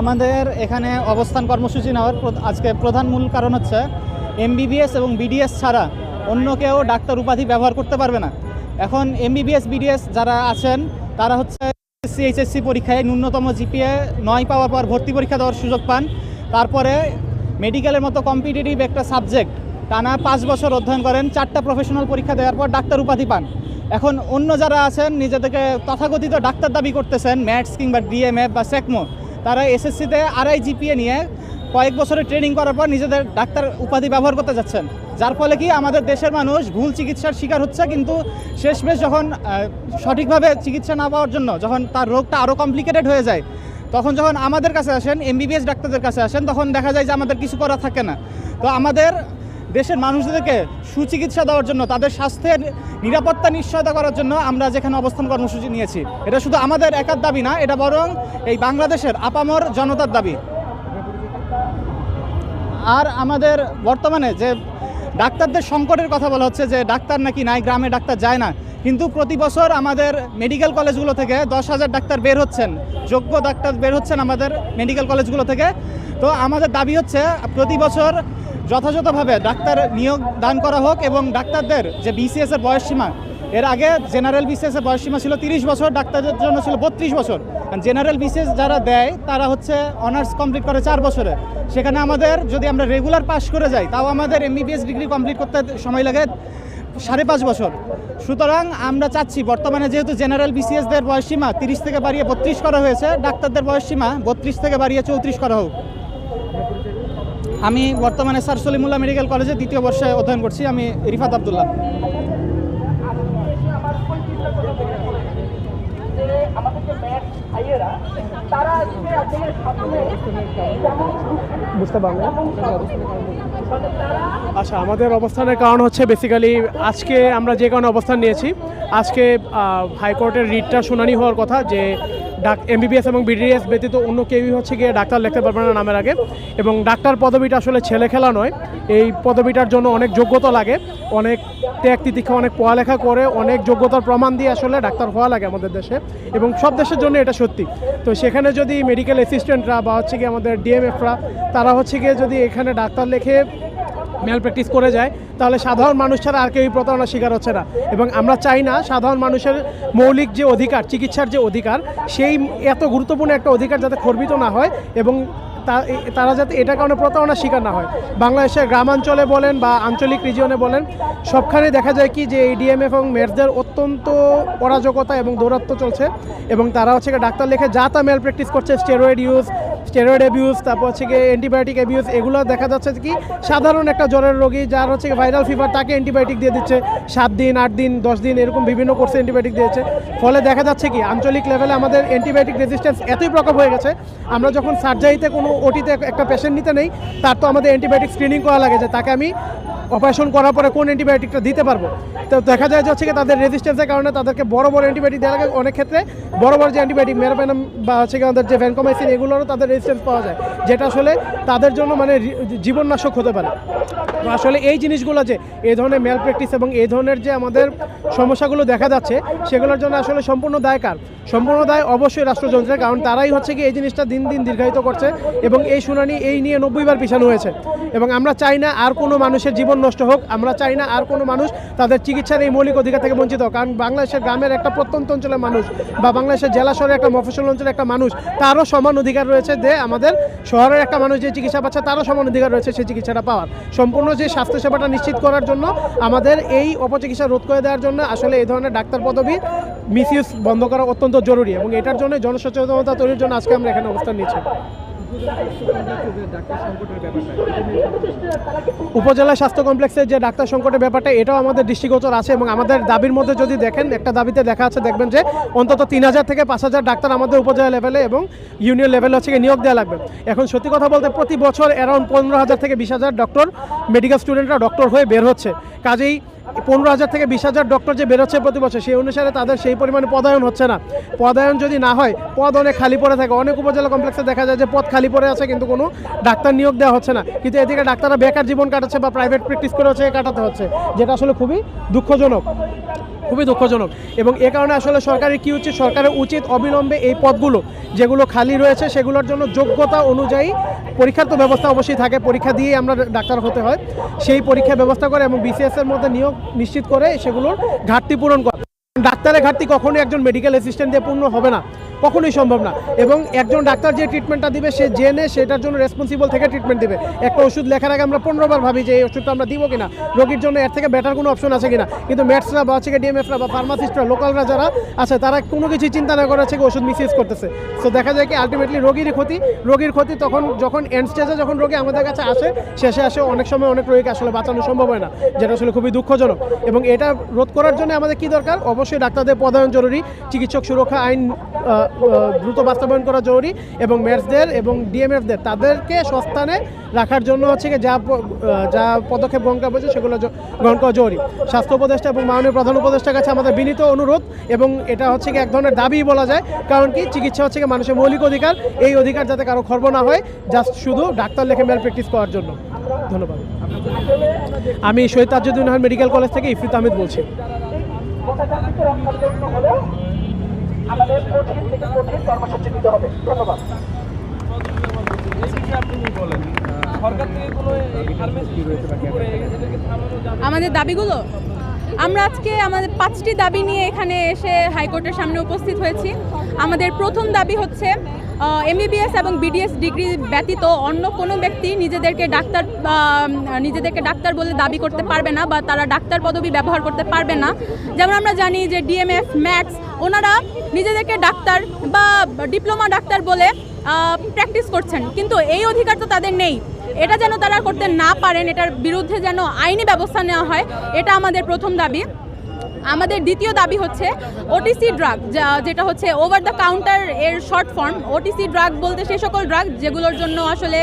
আমাদের এখানে অবস্থান কর্মসূচি নেওয়ার আজকে প্রধান মূল কারণ হচ্ছে এমবিবিএস এবং বিডিএস ছাড়া অন্য কেউ ডাক্তার উপাধি ব্যবহার করতে পারবে না। এখন এমবিবিএস বিডিএস যারা আছেন, তারা হচ্ছে এসসি এইচএসসি পরীক্ষায় ন্যূনতম জিপিএ নয় পাওয়ার পর ভর্তি পরীক্ষা দেওয়ার সুযোগ পান। তারপরে মেডিকেলের মতো কম্পিটিটিভ একটা সাবজেক্ট টানা পাঁচ বছর অধ্যয়ন করেন, চারটা প্রফেশনাল পরীক্ষা দেওয়ার পর ডাক্তার উপাধি পান। এখন অন্য যারা আছেন, নিজেদেরকে তথাকথিত ডাক্তার দাবি করতেছেন, ম্যাথস কিংবা ডিএমএফ বা সেকমো তারা এসএসসিতে আড়াই জিপিএ নিয়ে কয়েক বছরের ট্রেনিং করার পর নিজেদের ডাক্তার উপাধি ব্যবহার করতে যাচ্ছেন। যার ফলে কি আমাদের দেশের মানুষ ভুল চিকিৎসার শিকার হচ্ছে, কিন্তু শেষমেশ যখন সঠিকভাবে চিকিৎসা না পাওয়ার জন্য যখন তার রোগটা আরও কমপ্লিকেটেড হয়ে যায়, তখন যখন আমাদের কাছে আসেন এমবিবিএস ডাক্তারদের কাছে আসেন, তখন দেখা যায় যে আমাদের কিছু করা থাকে না। তো আমাদের দেশের মানুষদেরকে সুচিকিৎসা দেওয়ার জন্য, তাদের স্বাস্থ্যের নিরাপত্তা নিশ্চয়তা করার জন্য আমরা যেখানে অবস্থান কর্মসূচি নিয়েছি। এটা শুধু আমাদের একার দাবি না, এটা বরং এই বাংলাদেশের আপামর জনতার দাবি। আর আমাদের বর্তমানে যে ডাক্তারদের সংকটের কথা বলা হচ্ছে যে ডাক্তার নাকি নাই, গ্রামে ডাক্তার যায় না, কিন্তু প্রতি বছর আমাদের মেডিকেল কলেজগুলো থেকে দশ হাজার ডাক্তার বের হচ্ছেন, যোগ্য ডাক্তার বের হচ্ছেন আমাদের মেডিকেল কলেজগুলো থেকে। তো আমাদের দাবি হচ্ছে প্রতি বছর যথাযথভাবে ডাক্তার নিয়োগ দান করা হোক এবং ডাক্তারদের যে বিসিএস এর বয়সসীমা এর আগে জেনারেল বিসিএস এর বয়সসীমা ছিল তিরিশ বছর, ডাক্তারদের জন্য ছিল বত্রিশ বছর। জেনারেল বিসিএস যারা দেয়, তারা হচ্ছে অনার্স কমপ্লিট করে চার বছরে। সেখানে আমাদের যদি আমরা রেগুলার পাস করে যাই, তাও আমাদের এমবিবিএস ডিগ্রি কমপ্লিট করতে সময় লাগে সাড়ে পাঁচ বছর। সুতরাং আমরা চাচ্ছি, বর্তমানে যেহেতু জেনারেল বিসিএসদের বয়সসীমা তিরিশ থেকে বাড়িয়ে বত্রিশ করা হয়েছে, ডাক্তারদের বয়সসীমা বত্রিশ থেকে বাড়িয়ে চৌত্রিশ করা হোক। আমি বর্তমানে স্যার সলিমুল্লাহ মেডিকেল কলেজে দ্বিতীয় বর্ষে অধ্যয়ন করছি আমি রিফাত আবদুল্লাহ। বুঝতে পারলাম। আচ্ছা আমাদের অবস্থানের কারণ হচ্ছে বেসিক্যালি আজকে আমরা যে কারণে অবস্থান নিয়েছি আজকে হাইকোর্টের রিটটা শুনানি হওয়ার কথা যে ডাক এমবিবিএস এবং বিডিএস ব্যতীত অন্য কেউই হচ্ছে গিয়ে ডাক্তার লিখতে পারবে না নামের আগে। এবং ডাক্তার পদবিটা আসলে ছেলে খেলা নয়। এই পদবিটার জন্য অনেক যোগ্যতা লাগে। অনেক ত্যাগ তিতিক্ষা, অনেক পড়ালেখা করে, অনেক যোগ্যতার প্রমাণ দিয়ে আসলে ডাক্তার হওয়া লাগে আমাদের দেশে। এবং সব দেশের জন্য এটা সত্যি। তো সেখানে যদি মেডিকেল অ্যাসিস্ট্যান্টরা বা হচ্ছে গিয়ে আমাদের ডিএমএফরা তারা হচ্ছে গিয়ে যদি এখানে ডাক্তার লেখে মেল প্র্যাকটিস করে যায়, তাহলে সাধারণ মানুষ ছাড়া আর কেউই প্রতারণার শিকার হচ্ছে না। এবং আমরা চাই না সাধারণ মানুষের মৌলিক যে অধিকার, চিকিৎসার যে অধিকার, সেই এত গুরুত্বপূর্ণ একটা অধিকার যাতে খর্বিত না হয় এবং তারা যাতে এটা কারণে প্রতারণার শিকার না হয়। বাংলাদেশের গ্রামাঞ্চলে বলেন বা আঞ্চলিক রিজিয়নে বলেন, সবখানে দেখা যায় কি যে এই ডিএমএফ এবং মেরদের অত্যন্ত অরাজকতা এবং দৌরাত্ম চলছে এবং তারা হচ্ছে ডাক্তার লেখে যা তা মেল প্র্যাকটিস করছে স্টেরয়েড ইউজ স্টেরয়েড অ্যাবিউজ তারপর হচ্ছে গিয়ে অ্যান্টিবায়োটিক অ্যাবিউজ এগুলো দেখা যাচ্ছে কি সাধারণ একটা জ্বরের রোগী যার হচ্ছে ভাইরাল ফিভার তাকে অ্যান্টিবায়োটিক দিয়ে দিচ্ছে। সাত দিন, আট দিন, দশ দিন এরকম বিভিন্ন কোর্সে অ্যান্টিবায়োটিক দিয়েছে। ফলে দেখা যাচ্ছে কি আঞ্চলিক লেভেলে আমাদের অ্যান্টিবায়োটিক রেজিস্ট্যান্স এতই প্রকোপ হয়ে গেছে, আমরা যখন সার্জারিতে কোনো ওটিতে একটা পেশেন্ট নিতে নেই, তার তো আমাদের অ্যান্টিবায়োটিক স্ক্রিনিং করা লাগে যে তাকে আমি অপারেশন করার পরে কোন অ্যান্টিবায়োটিকটা দিতে পারব? তো দেখা যায় হচ্ছে কি তাদের রেজিস্ট্যান্সের কারণে তাদেরকে বড় বড় অ্যান্টিবায়োটিক দেওয়া লাগে। অনেক ক্ষেত্রে বড় বড় যে অ্যান্টিবায়োটিক মেরোপেনাম বা হচ্ছে আমাদের যে ভ্যানকোমাইসিন এগুলোরও তাদের রেজিস্ট্যান্স পাওয়া যায়। যেটা আসলে তাদের জন্য মানে জীবননাশক হতে পারে। আসলে এই জিনিসগুলো যে এই ধরনের মেল প্র্যাকটিস এবং এই ধরনের যে আমাদের সমস্যাগুলো দেখা যাচ্ছে, সেগুলোর জন্য আসলে সম্পূর্ণ দায় কার? সম্পূর্ণ দায় অবশ্যই রাষ্ট্রযন্ত্রের, কারণ তারাই হচ্ছে কি এই জিনিসটা দিন দিন দীর্ঘায়িত করছে এবং এই শুনানি এই নিয়ে নব্বই বার পিছানো হয়েছে। এবং আমরা চাই না আর কোনো মানুষের জীবন নষ্ট হোক, আমরা চাই না আর কোনো মানুষ তাদের চিকিৎসার এই মৌলিক অধিকার থেকে বঞ্চিত হোক। কারণ বাংলাদেশের গ্রামের একটা প্রত্যন্ত অঞ্চলের মানুষ বা বাংলাদেশের জেলা শহরের একটা মফসল অঞ্চলের একটা মানুষ, তারও সমান অধিকার রয়েছে যে আমাদের শহরের একটা মানুষ যে চিকিৎসা পাচ্ছে, তারও সমান অধিকার রয়েছে সেই চিকিৎসাটা পাওয়ার। সম্পূর্ণ যে স্বাস্থ্যসেবাটা নিশ্চিত করার জন্য, আমাদের এই অপচিকিৎসা রোধ করে দেওয়ার জন্য আসলে এই ধরনের ডাক্তার পদবি, মিসইউজ বন্ধ করা অত্যন্ত জরুরি এবং এটার জন্য জনসচেতনতা তৈরির জন্য আজকে আমরা এখানে অবস্থান নিচ্ছি উপজেলা স্বাস্থ্য কমপ্লেক্সের যে ডাক্তার সংকটের ব্যাপারটা, এটাও আমাদের দৃষ্টিগোচর আছে এবং আমাদের দাবির মধ্যে যদি দেখেন, একটা দাবিতে দেখা আছে, দেখবেন যে অন্তত তিন হাজার থেকে পাঁচ হাজার ডাক্তার আমাদের উপজেলা লেভেলে এবং ইউনিয়ন লেভেলে হচ্ছে নিয়োগ দেওয়া লাগবে। এখন সত্যি কথা বলতে প্রতি বছর অ্যারাউন্ড পনেরো হাজার থেকে বিশ হাজার ডক্টর মেডিকেল স্টুডেন্টরা ডক্টর হয়ে বের হচ্ছে। কাজেই পনেরো হাজার থেকে বিশ হাজার ডক্টর যে বেরোচ্ছে প্রতি বছর, সেই অনুসারে তাদের সেই পরিমাণে পদায়ন হচ্ছে না। পদায়ন যদি না হয়, পদ অনেক খালি পড়ে থাকে। অনেক উপজেলা কমপ্লেক্সে দেখা যায় যে পদ খালি পড়ে আছে, কিন্তু কোনো ডাক্তার নিয়োগ দেওয়া হচ্ছে না। কিন্তু এদিকে ডাক্তাররা বেকার জীবন কাটাচ্ছে বা প্রাইভেট প্র্যাকটিস করে হচ্ছে কাটাতে হচ্ছে, যেটা আসলে খুবই দুঃখজনক। খুবই দুঃখজনক। এবং এ কারণে আসলে সরকারের কি উচিত সরকারের উচিত অবিলম্বে এই পদগুলো যেগুলো খালি রয়েছে সেগুলোর জন্য যোগ্যতা অনুযায়ী পরীক্ষার তো ব্যবস্থা অবশ্যই থাকে, পরীক্ষা দিয়ে আমরা ডাক্তার হতে হয়। সেই পরীক্ষা ব্যবস্থা করে এবং বিসিএসের মধ্যে নিয়োগ নিশ্চিত করে সেগুলোর ঘাটতি পূরণ করে। ডাক্তারের ঘাটতি কখনোই একজন মেডিকেল অ্যাসিস্ট্যান্ট দিয়ে পূর্ণ হবে না। কখনোই সম্ভব না। এবং একজন ডাক্তার যে ট্রিটমেন্টটা দিবে, সে জেনে সেটার জন্য রেসপন্সিবল থেকে ট্রিটমেন্ট দিবে। একটা ওষুধ লেখার আগে আমরা পনেরোবার ভাবি যে এই ওষুধটা আমরা দিব কিনা। রোগীর জন্য এর থেকে বেটার কোনো অপশন আছে কিনা। কিন্তু ম্যাটসরা বা হচ্ছে ডিএমএফরা বা ফার্মাসিস্টরা লোকালরা যারা আছে, তারা কোনো কিছু চিন্তা না করে হচ্ছে কি ওষুধ মিসইউজ করতেছে। সো দেখা যায় কি আলটিমেটলি রোগীর ক্ষতি। রোগীর ক্ষতি তখন যখন এন্ড স্টেজে যখন রোগী আমাদের কাছে আসে, শেষে আসে অনেক সময় অনেক রোগীকে আসলে বাঁচানো সম্ভব হয় না, যেটা আসলে খুবই দুঃখজনক। এবং এটা রোধ করার জন্য আমাদের কি দরকার? অবশ্যই ডাক্তারদের পদায়ন জরুরি। চিকিৎসক সুরক্ষা আইন দ্রুত বাস্তবায়ন করা জরুরি এবং ম্যাটসদের এবং ডিএমএফদের তাদেরকে সস্থানে রাখার জন্য হচ্ছে কি যা যা পদক্ষেপ গ্রহণ করা হয়েছে সেগুলো গ্রহণ করা জরুরি। স্বাস্থ্য উপদেষ্টা এবং মাননীয় প্রধান উপদেষ্টার কাছে আমাদের বিনীত অনুরোধ এবং এটা হচ্ছে কি এক ধরনের দাবি বলা যায়, কারণ কি চিকিৎসা হচ্ছে কি মানুষের মৌলিক অধিকার, এই অধিকার যাতে কারও খর্ব না হয় জাস্ট শুধু ডাক্তার লেখে ম্যাল প্র্যাকটিস করার জন্য। ধন্যবাদ। আমি শহীদ তাজুদ্দিন মেডিকেল কলেজ থেকে ইফরিত আহমেদ বলছি। আমাদের কঠিন থেকে কঠিন কর্মসূচি নিতে হবে। ধন্যবাদ। আমাদের দাবিগুলো? আমরা আজকে আমাদের পাঁচটি দাবি নিয়ে এখানে এসে হাইকোর্টের সামনে উপস্থিত হয়েছি। আমাদের প্রথম দাবি হচ্ছে এমবিবিএস এবং বিডিএস ডিগ্রি ব্যতীত অন্য কোনো ব্যক্তি নিজেদেরকে ডাক্তার নিজেদেরকে ডাক্তার বলে দাবি করতে পারবে না বা তারা ডাক্তার পদবি ব্যবহার করতে পারবে না। যেমন আমরা জানি যে ডিএমএফ ম্যাক্স ওনারা নিজেদেরকে ডাক্তার বা ডিপ্লোমা ডাক্তার বলে প্র্যাকটিস করছেন। কিন্তু এই অধিকার তো তাদের নেই। এটা যেন তারা করতে না পারেন, এটার বিরুদ্ধে যেন আইনি ব্যবস্থা নেওয়া হয়, এটা আমাদের প্রথম দাবি। আমাদের দ্বিতীয় দাবি হচ্ছে ওটিসি ড্রাগ যেটা হচ্ছে ওভার দ্য কাউন্টার এর শর্ট ফর্ম ওটিসি ড্রাগ বলতে সেই সকল ড্রাগ যেগুলোর জন্য আসলে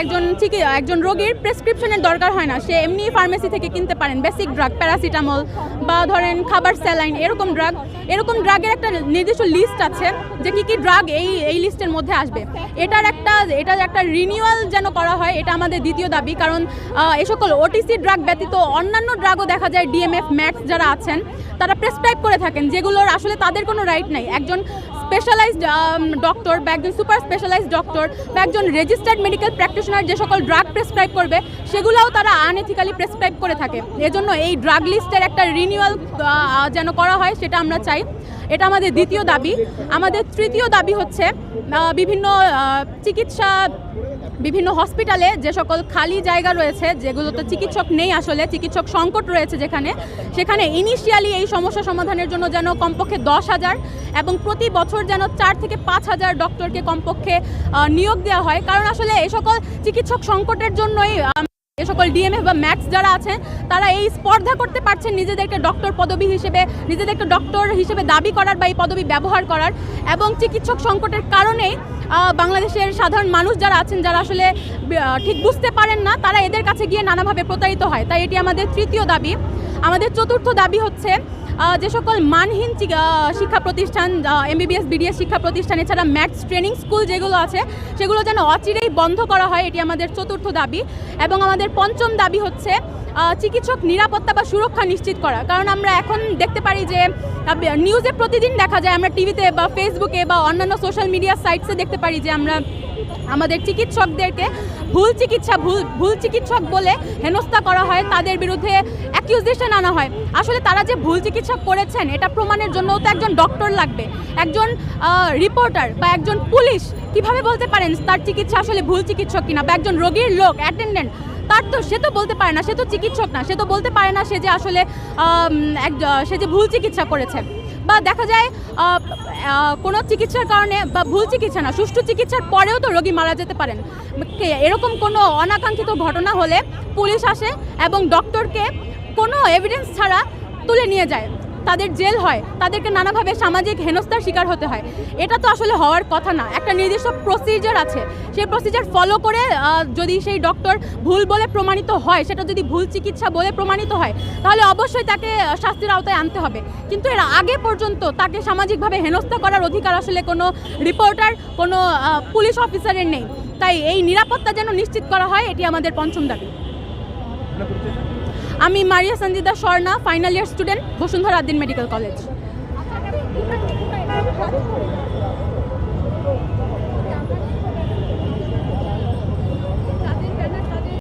একজন চিকি, একজন রোগীর প্রেসক্রিপশনের দরকার হয় না। সে এমনি ফার্মেসি থেকে কিনতে পারেন। বেসিক ড্রাগ প্যারাসিটামল বা ধরেন খাবার স্যালাইন এরকম ড্রাগ এরকম ড্রাগের একটা নির্দিষ্ট লিস্ট আছে যে কি কি ড্রাগ এই এই লিস্টের মধ্যে আসবে। এটার একটা এটার একটা রিনিউয়াল যেন করা হয়, এটা আমাদের দ্বিতীয় দাবি। কারণ এই সকল ওটিসি ড্রাগ ব্যতীত অন্যান্য ড্রাগও দেখা যায় ডিএমএফ ম্যাক্স যারা আছেন তারা প্রেসক্রাইব করে থাকেন, যেগুলোর আসলে তাদের কোনো রাইট নাই। একজন স্পেশালাইজড ডক্টর বা একজন সুপার স্পেশালাইজড ডক্টর বা একজন রেজিস্টার্ড মেডিকেল প্র্যাকটিশনার যে সকল ড্রাগ প্রেসক্রাইব করবে, সেগুলোও তারা আনএথিক্যালি প্রেসক্রাইব করে থাকে। এজন্য এই ড্রাগ লিস্টের একটা রিনিউয়াল যেন করা হয়, সেটা আমরা চাই। এটা আমাদের দ্বিতীয় দাবি। আমাদের তৃতীয় দাবি হচ্ছে বিভিন্ন চিকিৎসা বিভিন্ন হসপিটালে যে সকল খালি জায়গা রয়েছে, যেগুলোতে চিকিৎসক নেই আসলে, চিকিৎসক সংকট রয়েছে যেখানে, সেখানে ইনিশিয়ালি এই সমস্যা সমাধানের জন্য যেন কমপক্ষে দশ হাজার এবং প্রতি বছর যেন চার থেকে পাঁচ হাজার ডক্টরকে কমপক্ষে নিয়োগ দেওয়া হয়। কারণ আসলে এই সকল চিকিৎসক সংকটের জন্যই এ সকল ডিএমএফ বা ম্যাক্স যারা আছেন, তারা এই স্পর্ধা করতে পারছেন নিজেদেরকে ডক্টর পদবি হিসেবে, নিজেদেরকে ডক্টর হিসেবে দাবি করার বা এই পদবি ব্যবহার করার এবং চিকিৎসক সংকটের কারণে বাংলাদেশের সাধারণ মানুষ যারা আছেন, যারা আসলে ঠিক বুঝতে পারেন না, তারা এদের কাছে গিয়ে নানাভাবে প্রতারিত হয়। তাই এটি আমাদের তৃতীয় দাবি। আমাদের চতুর্থ দাবি হচ্ছে যে সকল মানহীন শিক্ষা প্রতিষ্ঠান এমবিবিএস বিডিএস শিক্ষা প্রতিষ্ঠান, এছাড়া ম্যাথস ট্রেনিং স্কুল যেগুলো আছে, সেগুলো যেন অচিরেই বন্ধ করা হয়, এটি আমাদের চতুর্থ দাবি। এবং আমাদের পঞ্চম দাবি হচ্ছে চিকিৎসক নিরাপত্তা বা সুরক্ষা নিশ্চিত করা। কারণ আমরা এখন দেখতে পারি যে নিউজে প্রতিদিন দেখা যায়, আমরা টিভিতে বা ফেসবুকে বা অন্যান্য সোশ্যাল মিডিয়া সাইটসে দেখতে পারি যে আমরা আমাদের চিকিৎসকদেরকে ভুল চিকিৎসা, ভুল ভুল চিকিৎসক বলে হেনস্থা করা হয়, তাদের বিরুদ্ধে অ্যাকিউজেশন আনা হয়। আসলে তারা যে ভুল চিকিৎসা করেছেন, এটা প্রমাণের জন্যও তো একজন ডক্টর লাগবে। একজন রিপোর্টার বা একজন পুলিশ কীভাবে বলতে পারেন তার চিকিৎসা আসলে ভুল চিকিৎসক কিনা বা একজন রোগীর লোক অ্যাটেন্ডেন্ট তার তো, সে তো বলতে পারে না, সে তো চিকিৎসক না, সে তো বলতে পারে না সে যে আসলে সে যে ভুল চিকিৎসা করেছে। বা দেখা যায় কোনো চিকিৎসার কারণে বা ভুল চিকিৎসা না, সুষ্ঠু চিকিৎসার পরেও তো রোগী মারা যেতে পারেন। এরকম কোনো অনাকাঙ্ক্ষিত ঘটনা হলে পুলিশ আসে এবং ডক্টরকে কোনো এভিডেন্স ছাড়া তুলে নিয়ে যায়। তাদের জেল হয়, তাদেরকে নানাভাবে সামাজিক হেনস্থার শিকার হতে হয়। এটা তো আসলে হওয়ার কথা না। একটা নির্দিষ্ট প্রসিজার আছে। সেই প্রসিজার ফলো করে যদি সেই ডক্টর ভুল বলে প্রমাণিত হয়, সেটা যদি ভুল চিকিৎসা বলে প্রমাণিত হয়, তাহলে অবশ্যই তাকে শাস্তির আওতায় আনতে হবে। কিন্তু এর আগে পর্যন্ত তাকে সামাজিকভাবে হেনস্থা করার অধিকার আসলে কোনো রিপোর্টার কোনো পুলিশ অফিসারের নেই। তাই এই নিরাপত্তা যেন নিশ্চিত করা হয়, এটি আমাদের পঞ্চম দাবি। আমি Maria Sanjida Swarna final year student Bashundhara Ad-din medical college